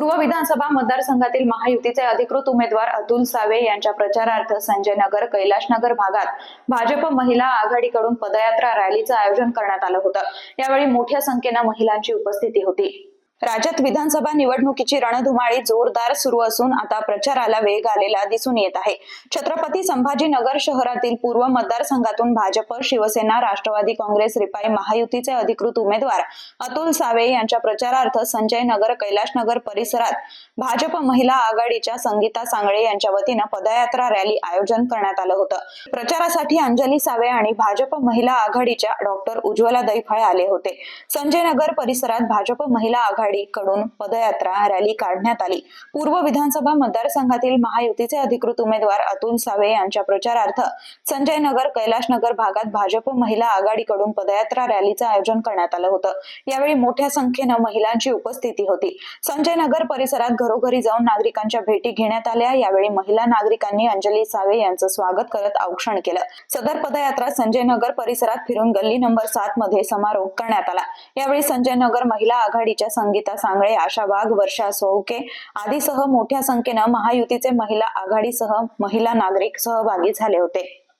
पूर्व विधानसभा मतदारसंघातील महायुतीचे अधिकृत उमेदवार अतुल सावे यांच्या प्रचारार्थ संजय नगर कैलाशनगर भागात भाजप महिला आघाडीकडून पदयात्रा रॅलीचं आयोजन करण्यात आलं होतं. यावेळी मोठ्या संख्येनं महिलांची उपस्थिती होती. राज्यात विधानसभा निवडणुकीची रणधुमाळी जोरदार सुरू असून आता प्रचाराला वेग आलेला दिसून येत आहे. छत्रपती संभाजीनगर शहरातील पूर्व मतदारसंघातून भाजप शिवसेना राष्ट्रवादी काँग्रेस रिपाई महायुतीचे अधिकृत उमेदवार अतुल सावे यांच्या प्रचारार्थ संजय नगर कैलाशनगर परिसरात भाजप महिला आघाडीच्या संगीता सांगळे यांच्या वतीनं पदयात्रा रॅली आयोजन करण्यात आलं होतं. प्रचारासाठी अंजली सावे आणि भाजप महिला आघाडीच्या डॉक्टर उज्ज्वला दैफळे आले होते. संजय नगर परिसरात भाजप महिला आघाडी आघाडीकडून पदयात्रा रॅली काढण्यात आली. पूर्व विधानसभा मतदारसंघातील महायुतीचे अधिकृत उमेदवार अतुल सावे यांच्या प्रचारार्थ संजय नगर कैलाश नगर भागात भाजप महिला आघाडीकडून पदयात्रा रॅलीचं आयोजन करण्यात आलं होतं. यावेळी मोठ्या संख्येनं महिलांची उपस्थिती होती. संजय नगर परिसरात घरोघरी जाऊन नागरिकांच्या भेटी घेण्यात आल्या. यावेळी महिला नागरिकांनी अंजली सावे यांचं स्वागत करत औक्षण केलं. सदर पदयात्रा संजय नगर परिसरात फिरून गल्ली नंबर सात मध्ये समारोप करण्यात आला. यावेळी संजय नगर महिला आघाडीच्या संगीत सांगळे आशा वाघ वर्षा सोळके आदीसह मोठ्या संख्येनं महायुतीचे महिला आघाडीसह महिला नागरिक सहभागी झाले होते.